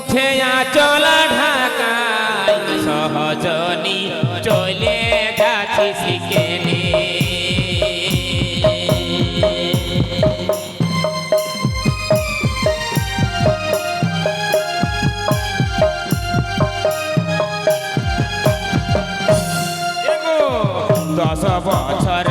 মুখে আচলা ঢাকায় সহজনি চলে যাচ্ছি শিখেনে। দশ বছর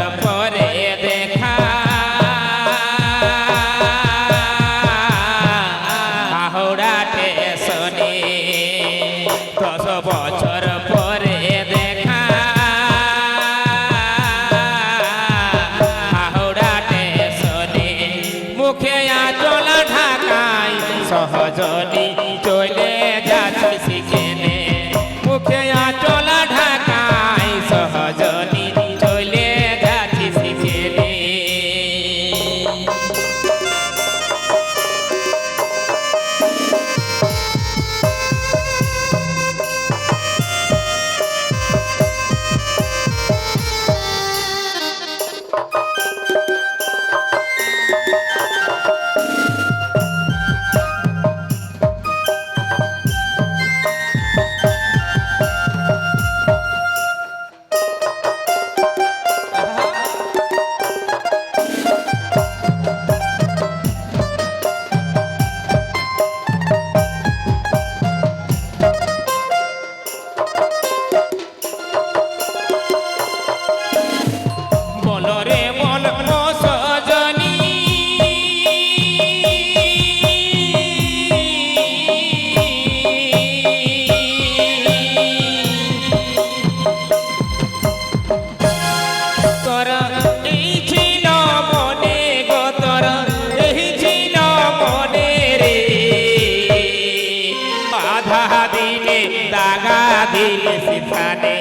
সেখানে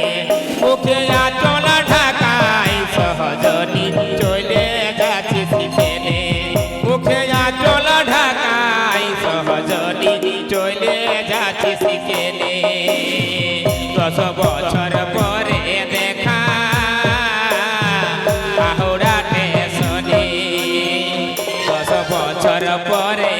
মুখে আচল ঢাকায় সহজনি চলে যাচ্ছে সেখানে মুখে আচল ঢাকায় সহজনি চলে যাচ্ছে সেখানে দশ বছর পরে দেখা হাওড়া স্টেশনে। দশ বছর পরে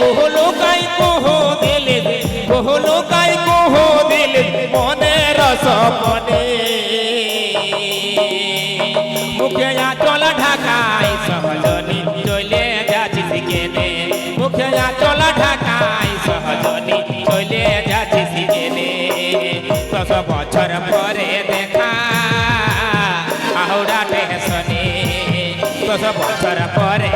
কোহলো কাই কোহ দিলে কোহলো কাই কোহ দিলে, মনে রস মনে। মুখে আচল ঢাকায় সহজনি চলে যাচ্ছি শিখেনে মুখে আচল ঢাকায় সহজনি চলে যাচ্ছি শিখেনে দশ বছর পরে দেখা হাওড়া স্টেশনে। দশ বছর পরে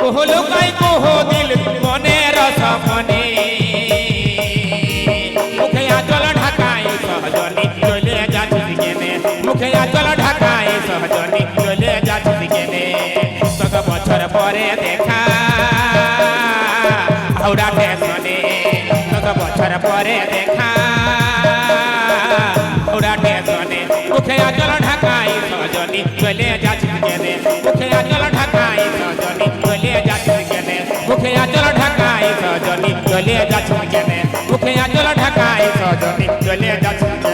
কোহলো কাই কোহ দিলে মনের সপনে মুখে আচল ঢাকায় সহজনি চলে যাচ্ছিস কেনে। মুখে আচল ঢাকায় সহজনি চলে যাচ্ছিস কেনে। কত বছর পরে দেখা হাওড়া স্টেশনে। কত বছর পরে দেখা হাওড়া স্টেশনে। মুখে আচল ঢাকায় সহজনি চলে যাচ্ছিস কেনে। ঢাকায় সহজনি চলে যাচ্ছিস কেনে মুখে আচল ঢাকায় সহজনি চলে যাচ্ছিস কেনে